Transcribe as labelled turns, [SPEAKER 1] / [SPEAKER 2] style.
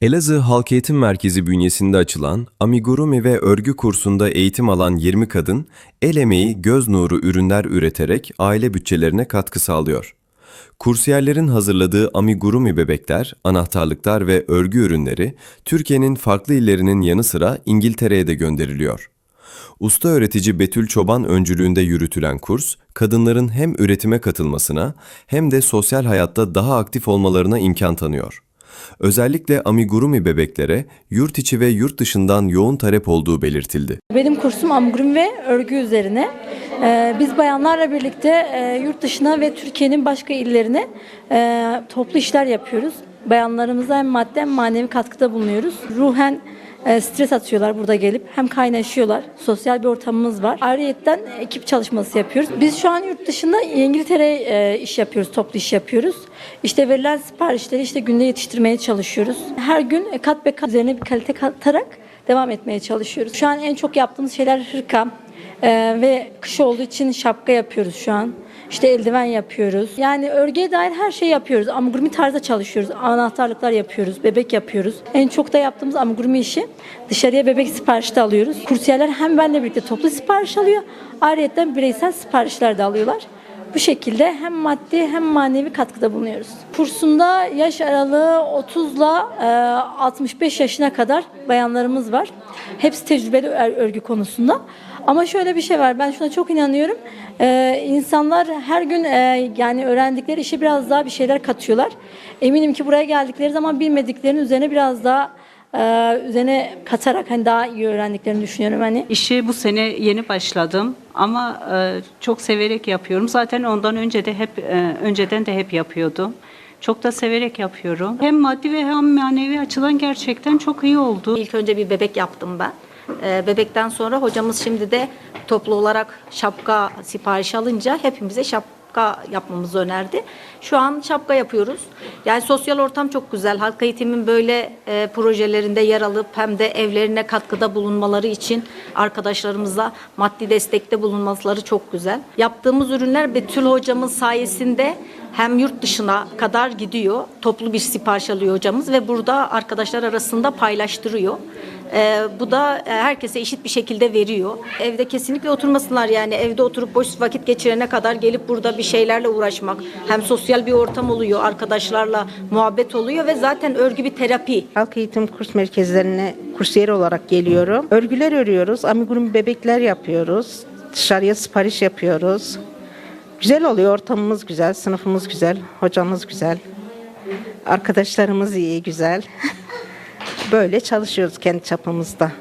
[SPEAKER 1] Elazığ Halk Eğitim Merkezi bünyesinde açılan amigurumi ve örgü kursunda eğitim alan 20 kadın, el emeği, göz nuru ürünler üreterek aile bütçelerine katkı sağlıyor. Kursiyerlerin hazırladığı amigurumi bebekler, anahtarlıklar ve örgü ürünleri Türkiye'nin farklı illerinin yanı sıra İngiltere'ye de gönderiliyor. Usta öğretici Betül Çoban öncülüğünde yürütülen kurs, kadınların hem üretime katılmasına hem de sosyal hayatta daha aktif olmalarına imkan tanıyor. Özellikle amigurumi bebeklere yurt içi ve yurt dışından yoğun talep olduğu belirtildi.
[SPEAKER 2] Benim kursum amigurum ve örgü üzerine. Ee, biz bayanlarla birlikte e, yurt dışına ve Türkiye'nin başka illerine e, toplu işler yapıyoruz. Bayanlarımıza hem maddi hem manevi katkıda bulunuyoruz. Ruhen e, stres atıyorlar burada gelip. Hem kaynaşıyorlar. Sosyal bir ortamımız var. Ayrıyeten ekip çalışması yapıyoruz. Biz şu an yurt dışında İngiltere'ye e, iş yapıyoruz, toplu iş yapıyoruz. İşte verilen siparişleri işte günde yetiştirmeye çalışıyoruz. Her gün e, kat be kat üzerine bir kalite katarak devam etmeye çalışıyoruz. Şu an en çok yaptığımız şeyler hırka ee, ve kış olduğu için şapka yapıyoruz şu an. İşte eldiven yapıyoruz. Yani örgüye dair her şeyi yapıyoruz. Amigurumi tarzda çalışıyoruz. Anahtarlıklar yapıyoruz, bebek yapıyoruz. En çok da yaptığımız amigurumi işi dışarıya bebek siparişi de alıyoruz. Kursiyerler hem benimle birlikte toplu sipariş alıyor. Ayrıca bireysel siparişler de alıyorlar. Bu şekilde hem maddi hem manevi katkıda bulunuyoruz. Kursunda yaş aralığı 30 ile 65 yaşına kadar bayanlarımız var. Hepsi tecrübeli ör- örgü konusunda. Ama şöyle bir şey var. Ben şuna çok inanıyorum. Ee, insanlar her gün e, yani öğrendikleri işe biraz daha bir şeyler katıyorlar. Eminim ki buraya geldikleri zaman bilmediklerinin üzerine biraz daha e, üzerine katarak hani daha iyi öğrendiklerini düşünüyorum hani.
[SPEAKER 3] İşi bu sene yeni başladım ama e, çok severek yapıyorum. Zaten ondan önce de hep e, önceden de hep yapıyordum. Çok da severek yapıyorum. Hem maddi ve hem manevi açıdan gerçekten çok iyi oldu.
[SPEAKER 4] İlk önce bir bebek yaptım ben. Ee, bebekten sonra hocamız şimdi de toplu olarak şapka sipariş alınca hepimize şapka yapmamızı önerdi. Şu an şapka yapıyoruz. Yani sosyal ortam çok güzel. Halk eğitimin böyle e, projelerinde yer alıp hem de evlerine katkıda bulunmaları için arkadaşlarımıza maddi destekte bulunmaları çok güzel. Yaptığımız ürünler Betül hocamız sayesinde hem yurt dışına kadar gidiyor. Toplu bir sipariş alıyor hocamız ve burada arkadaşlar arasında paylaştırıyor. Ee, bu da e, herkese eşit bir şekilde veriyor. Evde kesinlikle oturmasınlar yani evde oturup boş vakit geçirene kadar gelip burada bir şeylerle uğraşmak. Hem sosyal bir ortam oluyor, arkadaşlarla muhabbet oluyor ve zaten örgü bir terapi.
[SPEAKER 5] Halk eğitim kurs merkezlerine kursiyer olarak geliyorum. Örgüler örüyoruz, amigurumi bebekler yapıyoruz. Dışarıya sipariş yapıyoruz. Güzel oluyor, ortamımız güzel, sınıfımız güzel, hocamız güzel. Arkadaşlarımız iyi, güzel. Böyle çalışıyoruz kendi çapımızda.